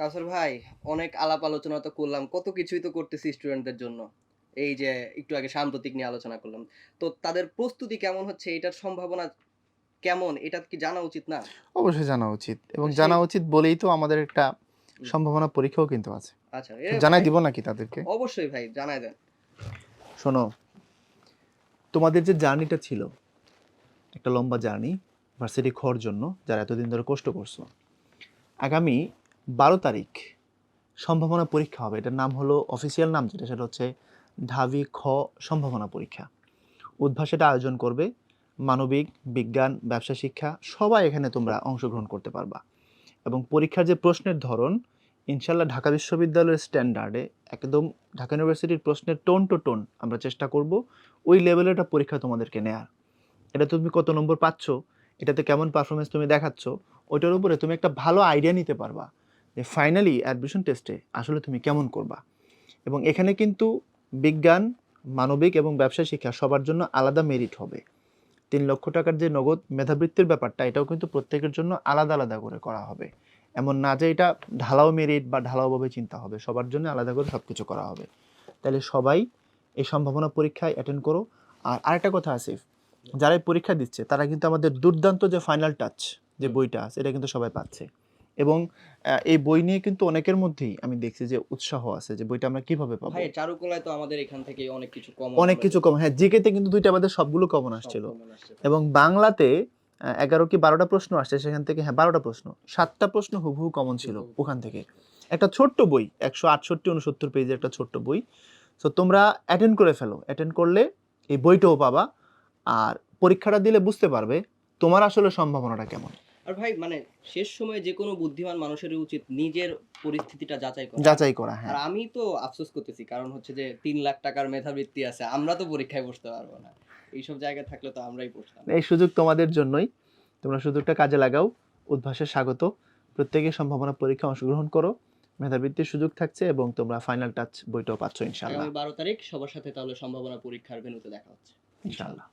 কাউসার ভাই অনেক আলাপ আলোচনা তো করলাম কত কিছুই তো করতেছি স্টুডেন্টদের জন্য। এই যে একটু আগে সাম্প্রতিক নিয়ে আলোচনা করলাম। তো তাদের প্রস্তুতি কেমন হচ্ছে? এটার সম্ভাবনা কেমন? এটা কি জানা উচিত না? অবশ্যই জানা উচিত এবং জানা উচিত বলেই তো আমাদের একটা সম্ভাবনা পরীক্ষাও কিন্তু আছে। আচ্ছা জানাই দিব নাকি তাদেরকে? অবশ্যই ভাই জানাই দেন। শোনো তোমাদের যে জার্নিটা ছিল একটা লম্বা জার্নি ভার্সিটি খর জন্য যারা এতদিন ধরে কষ্ট করছ আগামী বারো তারিখ সম্ভাবনা পরীক্ষা হবে। এটার নাম হলো অফিসিয়াল নাম যেটা, সেটা হচ্ছে ঢাবি খ সম্ভাবনা পরীক্ষা। উদ্ভাস এটা আয়োজন করবে মানবিক, বিজ্ঞান, ব্যবসা, শিক্ষা, সবাই এখানে তোমরা অংশগ্রহণ করতে পারবা। এবং পরীক্ষার যে প্রশ্নের ধরন ইনশাল্লাহ ঢাকা বিশ্ববিদ্যালয়ের স্ট্যান্ডার্ডে একদম ঢাকা ইউনিভার্সিটির প্রশ্নের টোন টু টোন আমরা চেষ্টা করব ওই লেভেলের একটা পরীক্ষা তোমাদেরকে নেয়ার। এটা তুমি কত নম্বর পাচ্ছ, এটাতে কেমন পারফরমেন্স তুমি দেখাচ্ছ, ওইটার উপরে তুমি একটা ভালো আইডিয়া নিতে পারবা। যে ফাইনালি অ্যাডমিশন টেস্টে আসলে তুমি কেমন করবা। এবং এখানে কিন্তু বিজ্ঞান, মানবিক এবং ব্যবসা শিক্ষা সবার জন্য আলাদা মেরিট হবে। তিন লক্ষ টাকার যে নগদ মেধাবৃত্তির ব্যাপারটা, এটাও কিন্তু প্রত্যেকের জন্য আলাদা আলাদা করে করা হবে। এমন না যে এটা ঢালাও মেরিট বা ঢালাওভাবে চিন্তা হবে, সবার জন্য আলাদা করে সব কিছু করা হবে। তাহলে সবাই এই সম্ভাবনা পরীক্ষায় অ্যাটেন্ড করো। আর আরেকটা কথা আসিফ যারা এই পরীক্ষা দিচ্ছে, তারা কিন্তু আমাদের দুর্দান্ত যে ফাইনাল টাচ যে বইটা আছে, এটা কিন্তু সবাই পাচ্ছে। এবং এই বই নিয়ে কিন্তু অনেকের মধ্যেই আমি দেখছি যে উৎসাহ আছে যে বইটা আমরা কীভাবে পাবো। ভাই চারুকলায় তো আমাদের এখান থেকে অনেক কিছু কম অনেক কিছু কম হ্যাঁ জিকেতে কিন্তু দুইটা আমাদের সবগুলো কমন আসছিল। এবং বাংলাতে এগারো কি বারোটা প্রশ্ন আসছে সেখান থেকে হ্যাঁ বারোটা প্রশ্ন। সাতটা প্রশ্ন হুবহু কমন ছিল ওখান থেকে। একটা ছোট্ট বই একশো আটষট্টি উনসত্তর পেজের একটা ছোট্ট বই। তো তোমরা অ্যাটেন্ড করে ফেলো। অ্যাটেন্ড করলে এই বইটাও পাবা। আর পরীক্ষাটা দিলে বুঝতে পারবে তোমার আসলে সম্ভাবনাটা কেমন। আর ভাই মানে শেষ সময়ে যে কোনো বুদ্ধিমান মানুষের উচিত নিজের পরিস্থিতিটা যাচাই করা। যাচাই করা হ্যাঁ। আর আমি তো আফসোস করতেছি কারণ হচ্ছে যে তিন লাখ টাকার মেধাবৃত্তি আছে আমরা তো পরীক্ষায় বসতে পারব না। এইসব জায়গায় থাকলে তো আমরাই বসতাম। এই সুযোগ তোমাদের জন্যই তোমরা সুযোগটা কাজে লাগাও উদ্ভাসে স্বাগত। প্রত্যেকে সম্ভাবনা পরীক্ষা অংশগ্রহণ করো মেধাবৃত্তির সুযোগ থাকছে এবং তোমরা ফাইনাল টাচ বইটাও পাচ্ছ ইনশাল্লাহ আগামী বারো তারিখ সবার সাথে তাহলে সম্ভাবনা পরীক্ষার ভেনুতে দেখা হচ্ছে। ইনশাল্লাহ